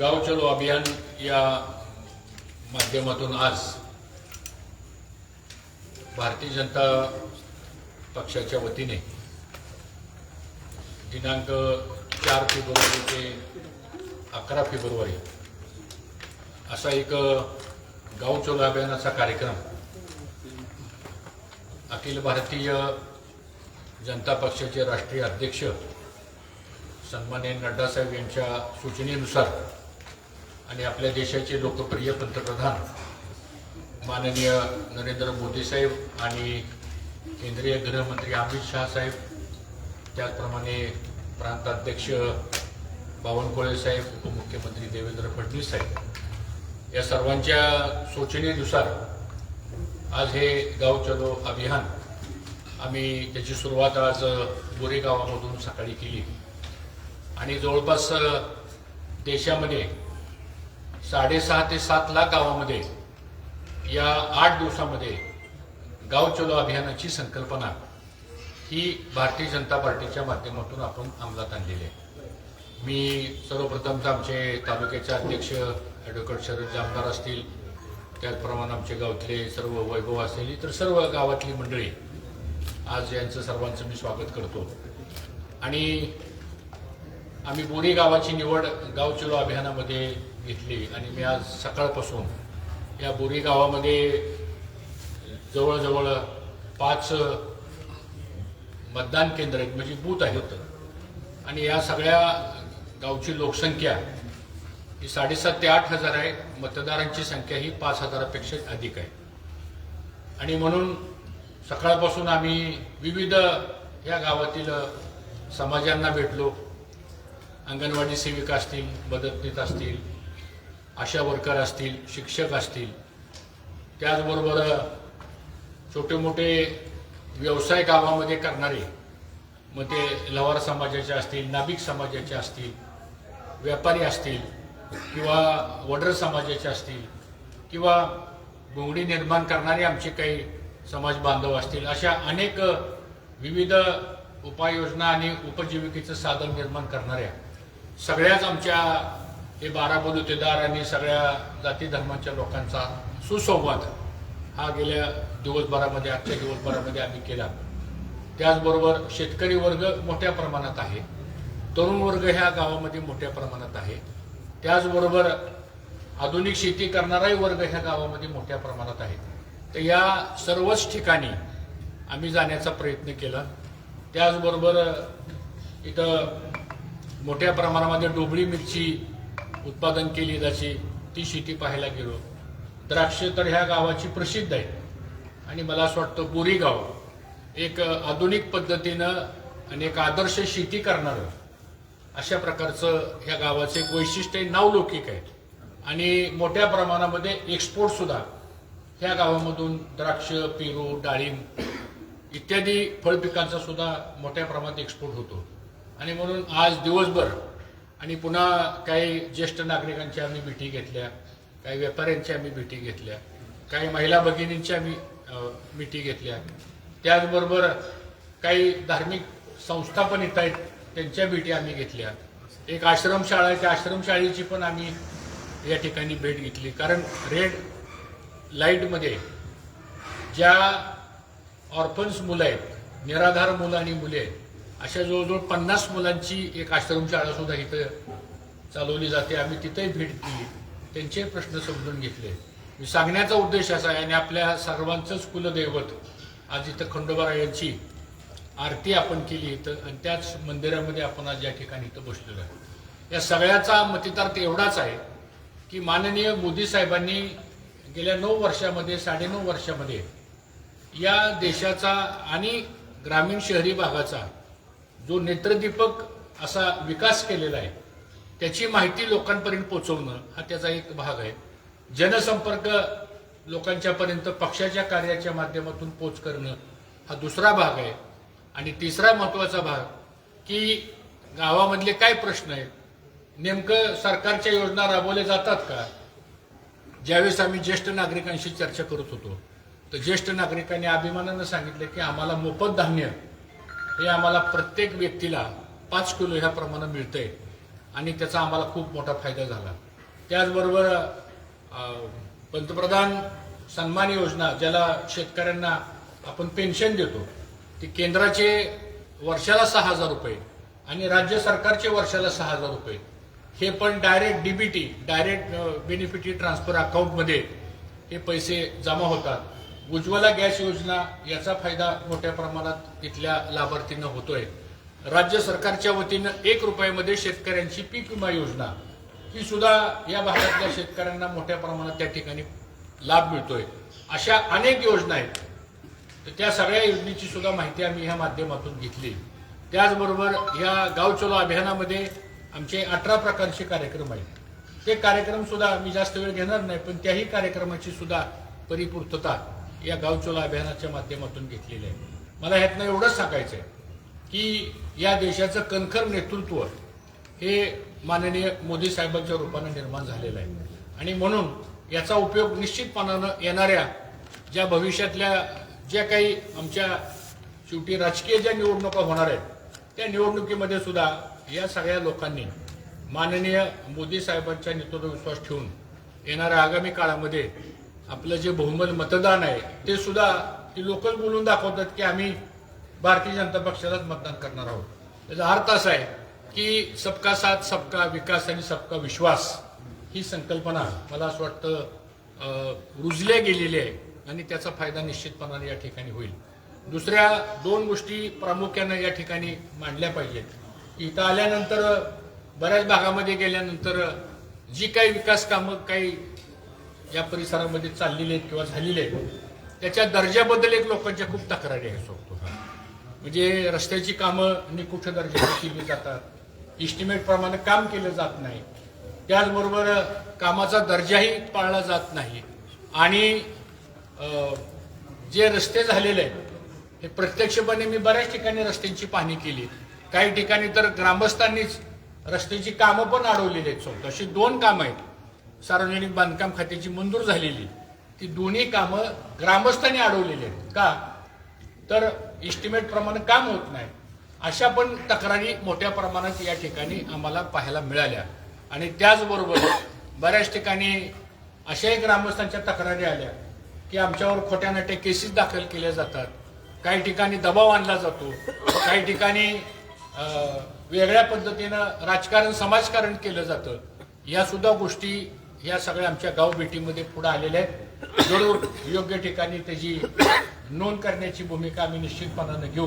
गाव चलो अभियान या माध्यमातून आज भारतीय जनता पक्षाच्या वतीने दिनांक चार फेब्रुवारी ते अकरा फेब्रुवारी असा एक गाव चलो अभियानाचा कार्यक्रम अखिल भारतीय जनता पक्षाचे राष्ट्रीय अध्यक्ष सन्मान्य नड्डासाहेब यांच्या सूचनेनुसार आणि आपल्या देशाचे लोकप्रिय पंतप्रधान माननीय नरेंद्र मोदी साहेब आणि केंद्रीय गृहमंत्री अमित शहा साहेब त्याचप्रमाणे प्रांताध्यक्ष बावनकुळे साहेब उपमुख्यमंत्री देवेंद्र फडणवीस साहेब. या सर्वांच्या सूचनेनुसार आज हे गाव चलो अभियान आम्ही त्याची सुरुवात आज बोरे गावामधून सकाळी केली. आणि जवळपास देशामध्ये साडेसहा ते सात लाख गावामध्ये या आठ दिवसामध्ये गाव चलो अभियानाची संकल्पना ही भारतीय जनता पार्टीच्या माध्यमातून आपण अंमलात आणलेली आहे. मी सर्वप्रथम तर आमचे तालुक्याचे अध्यक्ष ॲडव्होकेट शरद जामदार असतील त्याचप्रमाणे आमचे गावातले सर्व वैभव असतील इतर सर्व गावातली मंडळी आज यांचं सर्वांचं मी स्वागत करतो. आणि आम्ही बोरी गावाची निवड गाव चलो अभियानामध्ये घेतली. आणि मी आज सकाळपासून या बोरी गावामध्ये जवळजवळ पाच मतदान केंद्र आहेत म्हणजे बूथ आहेत आणि या सगळ्या गावची लोकसंख्या ही साडेसात ते आठ हजार आहे. मतदारांची संख्या ही पाच हजारापेक्षा अधिक आहे. आणि म्हणून सकाळपासून आम्ही विविध या गावातील समाजांना भेटलो. अंगणवाडी सेविका असतील मदतनीस असतील आशा वर्कर असतील शिक्षक असतील. त्याचबरोबर छोटे मोठे व्यवसाय गावामध्ये करणारे मग ते लवार समाजाचे असतील नाभिक समाजाचे असतील व्यापारी असतील किंवा वडर समाजाचे असतील किंवा बोंगडी निर्माण करणारे आमचे काही समाज बांधव असतील अशा अनेक विविध उपाययोजना आणि उपजीविकेचं साधन निर्माण करणाऱ्या सगळ्याच आमच्या हे बारा बलुतेदार आणि सगळ्या जाती धर्माच्या लोकांचा सुसंवाद हा गेल्या दिवसभरामध्ये आजच्या दिवसभरामध्ये आम्ही केला. त्याचबरोबर शेतकरी वर्ग मोठ्या प्रमाणात आहे. तरुण वर्ग ह्या गावामध्ये मोठ्या प्रमाणात आहे. त्याचबरोबर आधुनिक शेती करणाराही वर्ग ह्या गावामध्ये मोठ्या प्रमाणात आहे. तर या सर्वच ठिकाणी आम्ही जाण्याचा प्रयत्न केला. त्याचबरोबर इथं मोठ्या प्रमाणामध्ये डोबळी मिरची उत्पादन केली जायची ती शेती पाहायला गेलो. द्राक्ष तर ह्या गावाची प्रसिद्ध आहे आणि मला असं वाटतं बोरी गाव एक आधुनिक पद्धतीनं आणि एक आदर्श शेती करणारं अशा प्रकारचं ह्या गावाचं एक वैशिष्ट्य आहे, नावलौकिक आहे. आणि मोठ्या प्रमाणामध्ये एक्सपोर्ट सुद्धा ह्या गावामधून द्राक्ष पेरू डाळिंब इत्यादी फळपिकांचा सुद्धा मोठ्या प्रमाणात एक्सपोर्ट होतो. आणि म्हणून आज दिवसभर आणि पुन्हा काही ज्येष्ठ नागरिकांच्या आम्ही भेटी घेतल्या काही व्यापाऱ्यांच्या आम्ही भेटी घेतल्या काही महिला भगिनींच्या आम्ही भेटी घेतल्या. त्याचबरोबर काही धार्मिक संस्था पण येत आहेत त्यांच्या भेटी आम्ही घेतल्या. एक आश्रमशाळा आहे त्या आश्रमशाळेची पण आम्ही या ठिकाणी भेट घेतली. कारण रेड लाईटमध्ये ज्या ऑर्फन्स मुलं आहेत निराधार मुलं आणि मुले आहेत अशा जवळजवळ पन्नास मुलांची एक आश्रम शाळासुद्धा इथं चालवली जाते. आम्ही तिथेही भेट दिली. त्यांचे प्रश्न समजून घेतले. मी सांगण्याचा उद्देश असा आहे आणि आपल्या सर्वांचंच कुलदैवत आज इथं खंडोबारायांची आरती आपण केली इथं आणि त्याच मंदिरामध्ये आपण आज या ठिकाणी इथं बसलेलो आहे. या सगळ्याचा मतितार्थ एवढाच आहे की माननीय मोदी साहेबांनी गेल्या नऊ वर्षामध्ये साडेनऊ वर्षामध्ये या देशाचा आणि ग्रामीण शहरी भागाचा जो नेत्रदीपक असा विकास केलेला आहे त्याची माहिती लोकांपर्यंत पोहोचवणं हा त्याचा एक भाग आहे. जनसंपर्क लोकांच्यापर्यंत पक्षाच्या कार्याच्या माध्यमातून पोच करणं हा दुसरा भाग आहे. आणि तिसरा महत्त्वाचा भाग की गावामधले काय प्रश्न आहेत नेमकं सरकारच्या योजना राबवल्या जातात का? ज्यावेळेस आम्ही ज्येष्ठ नागरिकांशी चर्चा करत होतो तर ज्येष्ठ नागरिकांनी अभिमानानं सांगितलं की आम्हाला मोफत धान्य हे आम्हाला प्रत्येक व्यक्तीला पाच किलो ह्या प्रमाणात मिळतंय आणि त्याचा आम्हाला खूप मोठा फायदा झाला. त्याचबरोबर पंतप्रधान सन्मान योजना ज्याला शेतकऱ्यांना आपण पेन्शन देतो ती केंद्राचे वर्षाला सहा हजार रुपये आणि राज्य सरकारचे वर्षाला सहा हजार रुपये. हे पण direct DBT direct benefit transfer अकाउंटमध्ये हे पैसे जमा होतात. उज्ज्वला गॅस योजना याचा फायदा मोठ्या प्रमाणात इथल्या लाभार्थींना होतोय. राज्य सरकारच्या वतीनं एक रुपयामध्ये शेतकऱ्यांची पीक विमा योजना. ही सुद्धा या भागातल्या शेतकऱ्यांना मोठ्या प्रमाणात त्या ठिकाणी लाभ मिळतोय. अशा अनेक योजना आहेत. तर त्या सगळ्या योजनेची सुद्धा माहिती आम्ही ह्या माध्यमातून घेतली. त्याचबरोबर या गाव चलो अभियानामध्ये आमचे अठरा प्रकारचे कार्यक्रम आहेत. ते कार्यक्रम सुद्धा मी जास्त वेळ घेणार नाही पण त्याही कार्यक्रमाची सुद्धा परिपूर्तता या गावचोला अभियानाच्या माध्यमातून घेतलेली आहे. मला ह्यातनं एवढंच सांगायचं आहे की या देशाचं कणखर नेतृत्व हे माननीय मोदी साहेबांच्या रूपानं निर्माण झालेलं आहे. आणि म्हणून याचा उपयोग निश्चितपणानं येणाऱ्या ज्या भविष्यातल्या ज्या काही आमच्या शेवटी राजकीय ज्या निवडणुका होणार आहेत त्या निवडणुकीमध्ये सुद्धा या सगळ्या लोकांनी माननीय मोदी साहेबांच्या नेतृत्व विश्वास ठेवून येणाऱ्या आगामी काळामध्ये आपलं जे बहुमत मतदान आहे ते सुद्धा ती लोकल बोलून दाखवतात की आम्ही भारतीय जनता पक्षालाच मतदान करणार आहोत. त्याचा अर्थ असा आहे की सबका साथ सबका विकास आणि सबका विश्वास ही संकल्पना मला असं वाटतं रुजल्या गेलेली आहे आणि त्याचा फायदा निश्चितपणाने या ठिकाणी होईल. दुसऱ्या दोन गोष्टी प्रामुख्यानं या ठिकाणी मांडल्या पाहिजेत. इथं आल्यानंतर बऱ्याच भागामध्ये गेल्यानंतर जी काही विकास कामं काही या परिसरामध्ये चाललेली आहेत किंवा झालेली आहेत त्याच्या दर्जाबद्दल एक लोकांच्या खूप तक्रारी आहे सोबतो म्हणजे रस्त्याची कामं निकुठ दर्जाची केली जातात इस्टिमेट प्रमाणे काम केलं जात नाही. त्याचबरोबर कामाचा दर्जाही पाळला जात नाही. आणि जे रस्ते झालेले आहेत हे प्रत्यक्षपणे मी बऱ्याच ठिकाणी रस्त्यांची पाहणी केली. काही ठिकाणी तर ग्रामस्थांनीच रस्त्याची कामं पण अडवलेली आहेत सोबत अशी दोन कामं आहेत. सार्वजनिक बांधकाम खात्याची मंजूर झालेली. ती दोन्ही कामं ग्रामस्थांनी अडवलेली आहेत. का? तर इस्टिमेट प्रमाणे काम होत नाही. अशा पण तक्रारी मोठ्या प्रमाणात या ठिकाणी आम्हाला पाहायला मिळाल्या. आणि त्याचबरोबर बऱ्याच ठिकाणी अशाही ग्रामस्थांच्या तक्रारी आल्या की आमच्यावर खोट्या नाट्या केसेस दाखल केल्या जातात. काही ठिकाणी दबाव आणला जातो. काही ठिकाणी वेगळ्या पद्धतीनं राजकारण समाजकारण केलं जातं. या सुद्धा गोष्टी या सगळ्या आमच्या गाव भेटीमध्ये पुढे आलेल्या आहेत. जरूर योग्य ठिकाणी त्याची नोंद करण्याची भूमिका आम्ही निश्चितपणानं घेऊ.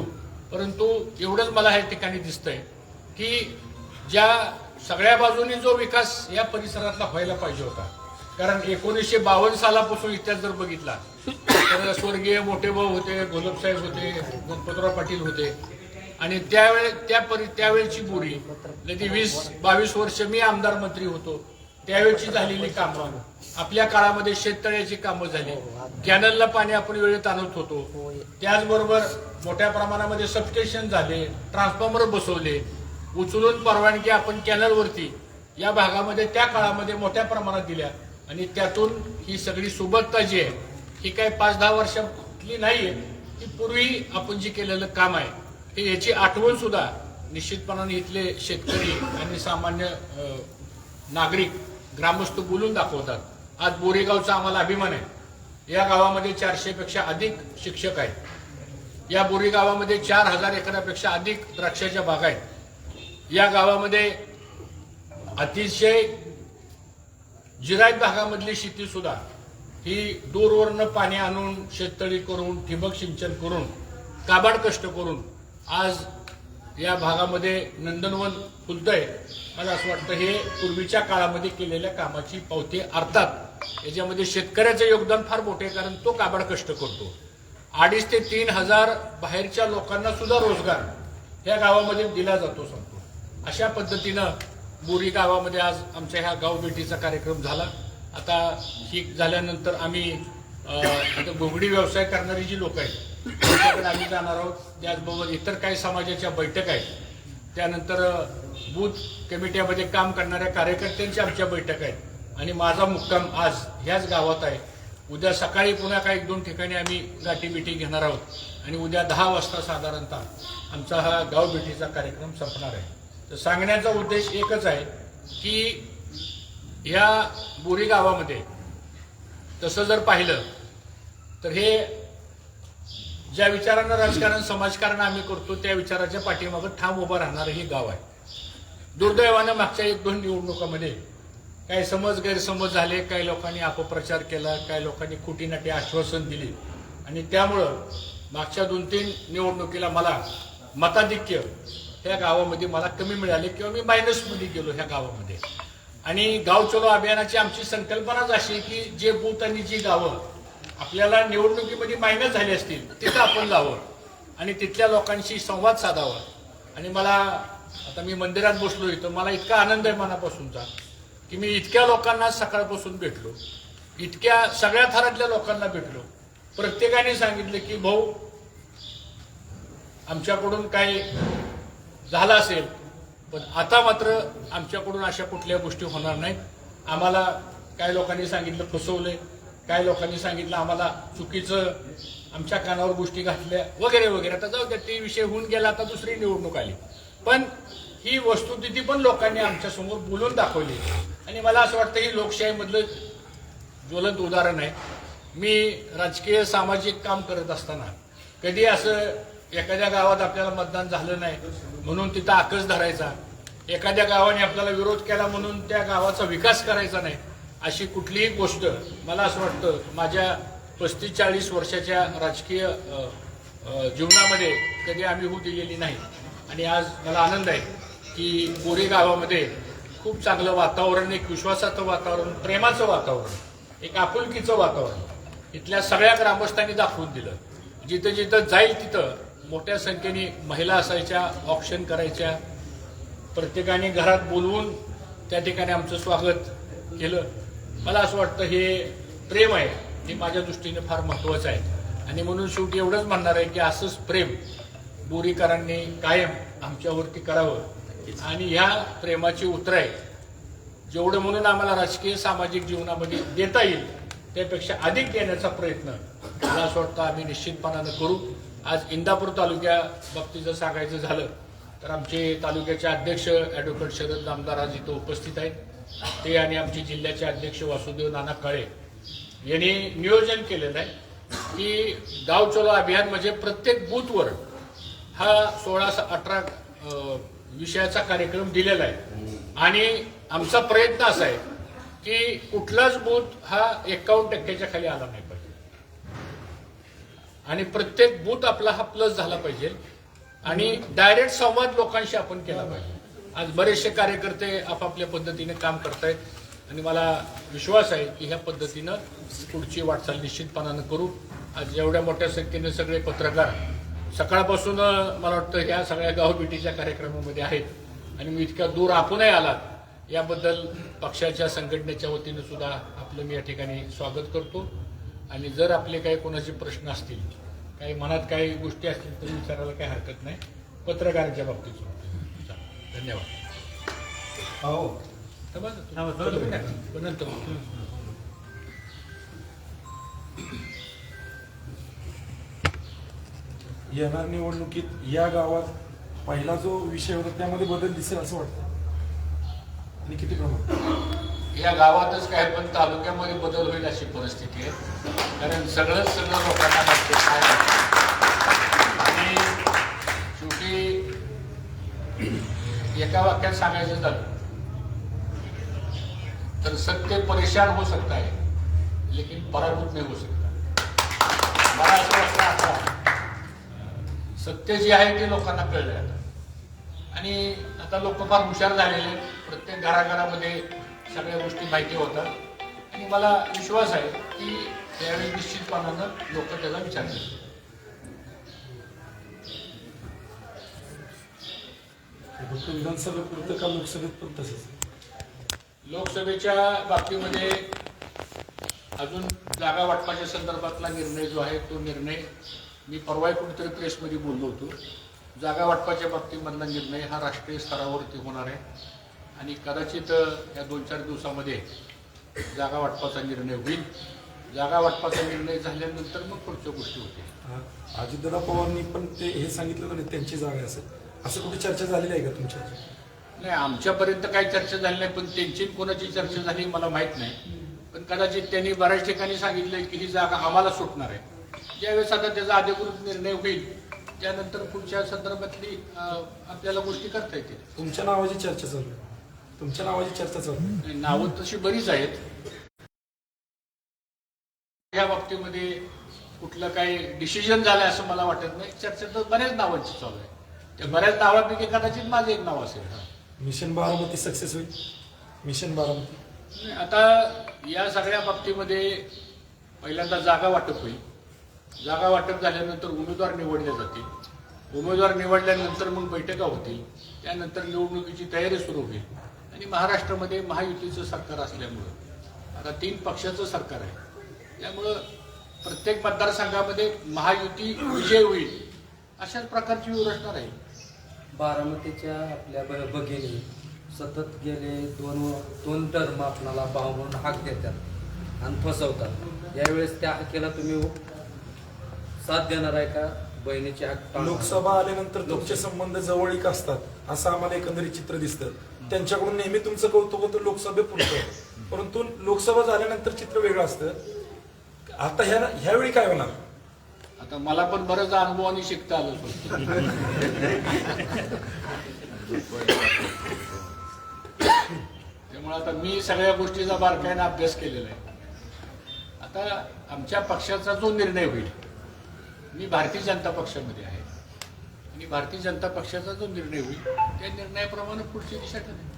परंतु एवढंच मला या ठिकाणी दिसतंय की ज्या सगळ्या बाजूनी जो विकास या परिसरातला व्हायला पाहिजे होता. कारण एकोणीसशे बावन्न सालापासून इतिहास जर बघितला तर स्वर्गीय मोठे भाऊ होते घोलपसाहेब होते गणपतराव पाटील होते. आणि त्यावेळे त्या परि त्यावेळेची बोरी ती वीस बावीस वर्ष मी आमदार मंत्री होतो. त्यावेळची झालेली कामं. आपल्या काळामध्ये शेततळ्याची कामं झाली. कॅनलला पाणी आपण वेळेत आणत होतो. त्याचबरोबर मोठ्या प्रमाणामध्ये सबस्टेशन झाले ट्रान्सफॉर्मर बसवले उचलून परवानगी आपण कॅनलवरती या भागामध्ये त्या काळामध्ये मोठ्या प्रमाणात दिल्या. आणि त्यातून ही सगळी सुबत्ता जी आहे ही काय पाच दहा वर्षातली नाहीये ही पूर्वी आपण जे केलेलं काम आहे हे याची आठवण सुद्धा निश्चितपणाने इथले शेतकरी आणि सामान्य नागरिक ग्रामस्थ बोलून दाखवतात. आज बोरेगावचा आम्हाला अभिमान आहे. या गावामध्ये चारशेपेक्षा अधिक शिक्षक आहेत. या बोरी गावामध्ये चार हजार एकरापेक्षा अधिक द्राक्षाच्या बागा आहेत. या गावामध्ये अतिशय जिरायत भागामधली शेती सुद्धा. ही दूरवरनं पाणी आणून शेततळी करून ठिबक सिंचन करून काबाड कष्ट करून आज या भागामध्ये नंदनवन फुलतंय मला असं वाटतं हे पूर्वीच्या काळामध्ये केलेल्या कामाची पावती अर्थात याच्यामध्ये शेतकऱ्याचं योगदान फार मोठे आहे कारण तो काबाड कष्ट करतो. अडीच ते तीन हजार बाहेरच्या लोकांना सुद्धा रोजगार या गावामध्ये दिला जातो सांगतो. अशा पद्धतीनं बोरी गावामध्ये आज आमच्या ह्या गाव भेटीचा कार्यक्रम झाला. आता ही झाल्यानंतर आम्ही घोगडी व्यवसाय करणारी जी लोक आहेत त्यांच्याकडे आम्ही जाणार आहोत. त्याचबरोबर इतर काही समाजाच्या बैठक आहेत. त्यानंतर बूथ कमिट्यामध्ये काम करणाऱ्या कार्यकर्त्यांच्या आमच्या बैठक आहेत. आणि माझा मुक्काम आज ह्याच गावात आहे. उद्या सकाळी पुन्हा काही एक दोन ठिकाणी आम्ही गाठीबिठी घेणार आहोत. आणि उद्या दहा वाजता साधारणतः आमचा हा गाव भेटीचा कार्यक्रम संपणार आहे. तर सांगण्याचा उद्देश एकच आहे की या बोरी गावामध्ये तसं जर पाहिलं तर हे ज्या विचारानं राजकारण समाजकारण आम्ही करतो त्या विचाराच्या पाठीमागं ठाम उभं राहणारं हे गाव आहे. दुर्दैवानं मागच्या एक दोन निवडणुकामध्ये काही समज गैरसमज झाले काही लोकांनी अपप्रचार केला काही लोकांनी खुटीनाटी आश्वासन दिली. आणि त्यामुळं मागच्या दोन तीन निवडणुकीला मला मताधिक्य ह्या गावामध्ये मला कमी मिळाले किंवा मी मायनसमध्ये गेलो ह्या गावामध्ये. आणि गाव चलो अभियानाची आमची संकल्पनाच अशी की जे बूथ आणि जी गावं आपल्याला निवडणुकीमध्ये मायनस झाली असतील तिथं आपण जावं. आणि तिथल्या लोकांशी संवाद साधावा. आणि मला आता मी मंदिरात बसलो इथं मला इतका आनंद आहे मनापासूनचा की मी इतक्या लोकांना सकाळपासून भेटलो. इतक्या सगळ्या थरातल्या लोकांना भेटलो. प्रत्येकाने सांगितलं की भाऊ आमच्याकडून काही झालं असेल पण आता मात्र आमच्याकडून अशा कुठल्या गोष्टी होणार नाहीत. आम्हाला काही लोकांनी सांगितलं फसवलंय. काय लोकांनी सांगितलं आम्हाला चुकीचं आमच्या कानावर गोष्टी घातल्या वगैरे वगैरे. आता जाऊ द्या ते विषय होऊन गेला आता दुसरी निवडणूक आली. पण ही वस्तुस्थिती पण लोकांनी आमच्यासमोर बोलून दाखवली. आणि मला असं वाटतं ही लोकशाहीमधलं ज्वलंत उदाहरण आहे. मी राजकीय सामाजिक काम करत असताना कधी असं एखाद्या गावात आपल्याला मतदान झालं नाही म्हणून तिथं आकस धरायचा. एखाद्या गावाने आपल्याला विरोध केला म्हणून त्या गावाचा विकास करायचा नाही. अशी कुठलीही गोष्ट मला असं वाटतं माझ्या पस्तीस चाळीस वर्षाच्या राजकीय जीवनामध्ये कधी आम्ही होऊ दिलेली नाही. आणि आज मला आनंद आहे की कोरेगावामध्ये खूप चांगलं वातावरण एक विश्वासाचं वातावरण प्रेमाचं वातावरण एक आपुलकीचं वातावरण इथल्या सगळ्या ग्रामस्थांनी दाखवून दिलं. जिथं जिथं जाईल तिथं मोठ्या संख्येने महिला असायच्या ऑप्शन करायच्या प्रत्येकाने घरात बोलवून त्या ठिकाणी आमचं स्वागत केलं. मला असं वाटतं हे प्रेम आहे हे माझ्या दृष्टीने फार महत्वाचं आहे. आणि म्हणून शेवटी एवढंच म्हणणार आहे की असंच प्रेम बोरीकरांनी कायम आमच्यावरती करावं. आणि ह्या प्रेमाची उतराई जेवढं म्हणून आम्हाला राजकीय सामाजिक जीवनामध्ये देता येईल त्यापेक्षा अधिक देण्याचा प्रयत्न मला असं वाटतं आम्ही निश्चितपणानं करू. आज इंदापूर तालुक्या बाबतीत जर सांगायचं झालं तर आमचे तालुक्याचे अध्यक्ष ॲडव्होकेट शरद नामदार आज इथं उपस्थित आहेत. ते आणि आमचे जिल्ह्याचे अध्यक्ष वासुदेव नाना काळे यांनी नियोजन केलेलं आहे की गाव चलो अभियान म्हणजे प्रत्येक बूथवर हा सोळा अठरा विषयाचा कार्यक्रम दिलेला आहे. आणि आमचा प्रयत्न असा आहे की कुठलाच बूथ हा एकावन्न टक्क्याच्या खाली आला नाही पाहिजे. आणि प्रत्येक बूथ आपला हा प्लस झाला पाहिजे. आणि डायरेक्ट संवाद लोकांशी आपण केला पाहिजे. आज बरेचसे कार्यकर्ते आपापल्या पद्धतीने काम करतायत आणि मला विश्वास आहे की ह्या पद्धतीनं पुढची वाटचाल निश्चितपणानं करू. आज एवढ्या मोठ्या संख्येने सगळे पत्रकार सकाळपासून मला वाटतं ह्या सगळ्या गावभेटीच्या कार्यक्रमामध्ये आहेत. आणि मी इतक्या दूर आपणही आलात याबद्दल पक्षाच्या संघटनेच्या वतीनं सुद्धा आपलं मी या ठिकाणी स्वागत करतो. आणि जर आपले काही कोणाचे प्रश्न असतील काही मनात काही गोष्टी असतील तर विचारायला काही हरकत नाही. पत्रकारांच्या बाबतीत सुद्धा. धन्यवाद. हो. तर बघा नंतर येणार निवडणुकीत या गावात पहिला जो विषय होता त्यामध्ये बदल दिसेल असं वाटतं. आणि किती प्रमाणात? या गावातच काय पण तालुक्यामध्ये बदल होईल अशी परिस्थिती आहे. कारण सगळंच सगळं लोकांना लागते काय आणि शेवटी एका वाक्यात सांगायचं झालं तर सत्य परेशान हो सकता है लेकिन पराभूत नाही हो सकता मला असं वाटतं आता सत्य जे आहे ते लोकांना कळलं आता. आणि आता लोक फार हुशार झालेले आहेत. प्रत्येक घराघरामध्ये सगळ्या गोष्टी माहिती होतात. आणि मला विश्वास आहे की त्यावेळी निश्चितपणानं लोक त्याचा विचार करतील फक्त विधानसभेपुरतं का लोकसभेत पण तसंच? लोकसभेच्या बाबतीमध्ये अजून जागा वाटपाच्या संदर्भातला निर्णय जो आहे तो निर्णय मी परवाही कुठेतरी प्रेसमध्ये बोललो होतो. जागा वाटपाच्या बाबतीमधला निर्णय हा राष्ट्रीय स्तरावरती होणार आहे. आणि कदाचित या दोन चार दिवसामध्ये जागा वाटपाचा निर्णय होईल. जागा वाटपाचा निर्णय झाल्यानंतर मग पुढच्या गोष्टी होतील. अजितदादा पवारांनी पण ते हे सांगितलं ना त्यांची जागा असेल असं? कुठे चर्चा झालेली आहे का तुमच्या नाही आमच्यापर्यंत काही चर्चा झाली नाही पण त्यांची कोणाची चर्चा झाली मला माहीत नाही. पण कदाचित त्यांनी बऱ्याच ठिकाणी सांगितलं की ही जागा आम्हाला सुटणार आहे. ज्यावेळेस आता त्याचा अधिकृत निर्णय होईल त्यानंतर पुढच्या संदर्भातली आपल्याला गोष्टी करता येतील. तुमच्या नावाची चर्चा चालू आहे. तुमच्या नावाची चर्चा चालू नावं तशी बरीच आहेत. या बाबतीमध्ये कुठलं काही डिसिजन झालंय असं मला वाटत नाही. चर्चा तर बऱ्याच नावांची चालू आहे. त्या बऱ्याच नावापैकी कदाचित माझं एक नाव असेल. मिशन बारामती सक्सेस होईल. मिशन बारामती. नाही, आता या सगळ्या बाबतीमध्ये पहिल्यांदा जागा वाटप होईल. जागा वाटप झाल्यानंतर उमेदवार निवडले जातील. उमेदवार निवडल्यानंतर मग बैठका होतील. त्यानंतर निवडणुकीची तयारी सुरू होईल. आणि महाराष्ट्रामध्ये महायुतीचं सरकार असल्यामुळं. आता तीन पक्षाचं सरकार आहे. त्यामुळं प्रत्येक मतदारसंघामध्ये महायुती विजय होईल अशाच प्रकारची व्यवस्था राहील. बारामतीच्या आपल्या ब- भगिनी सतत गेले दोन दोन टर्म आपणाला भाव म्हणून हाक देतात आणि फसवतात. यावेळेस त्या हाकेला तुम्ही साथ देणार आहे का? बहिणीची हाक टाळणार? लोकसभा आल्यानंतर तुमचे संबंध जवळीक असतात. असं आम्हाला एकंदरीत चित्र दिसतं. त्यांच्याकडून नेहमी तुमचं कौतुक होतं लोकसभेपुरतं परंतु लोकसभा झाल्यानंतर चित्र वेगळं असतं. आता ह्या ह्यावेळी काय होणार? आता मला पण बरंच अनुभवाने शिकता आलं त्यामुळे आता मी सगळ्या गोष्टीचा बारकाईने अभ्यास केलेला आहे. आता आमच्या पक्षाचा जो निर्णय होईल मी भारतीय जनता पक्षामध्ये आहे. आणि भारतीय जनता पक्षाचा जो निर्णय होईल त्या निर्णयाप्रमाणे पुढची दिशा ठरेल.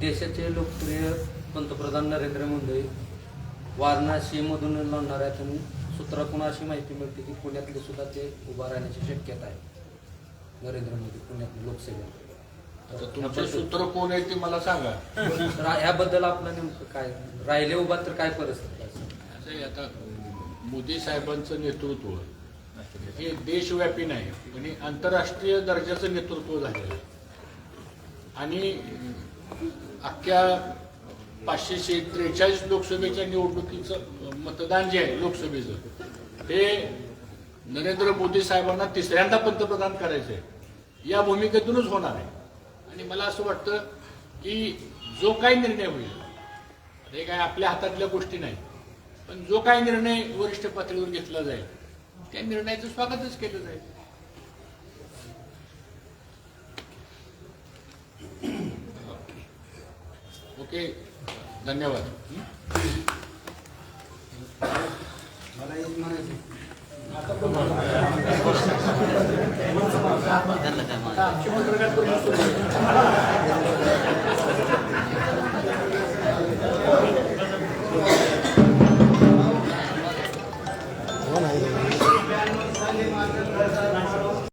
देशाचे लोकप्रिय पंतप्रधान नरेंद्र मोदी वाराणसीमधून आणि सूत्रातून अशी माहिती मिळते की पुण्यातले सुद्धा ते उभा राहण्याची शक्यता आहे. नरेंद्र मोदी पुण्यातले लोकसभेत आता तुमचे सूत्र कोण आहे ते मला सांगा. ह्याबद्दल आपलं नेमकं काय? राहिले उभा तर काय परिस्थिती असं आता मोदी साहेबांचं नेतृत्व हे देशव्यापी नाही पण हे आंतरराष्ट्रीय दर्जाचं नेतृत्व झालेलं आहे. आणि अख्ख्या पाचशे त्रेचाळीस लोकसभेच्या निवडणुकीचं मतदान जे आहे लोकसभेचं हे नरेंद्र मोदी साहेबांना तिसऱ्यांदा पंतप्रधान करायचं आहे. या भूमिकेतूनच होणार आहे. आणि मला असं वाटतं की जो काही निर्णय होईल हे काय आपल्या हातातल्या गोष्टी नाही पण जो काही निर्णय वरिष्ठ पातळीवर घेतला जाईल त्या निर्णयाचं स्वागतच केलं जाईल. ओके धन्यवाद. मला एक म्हणायचं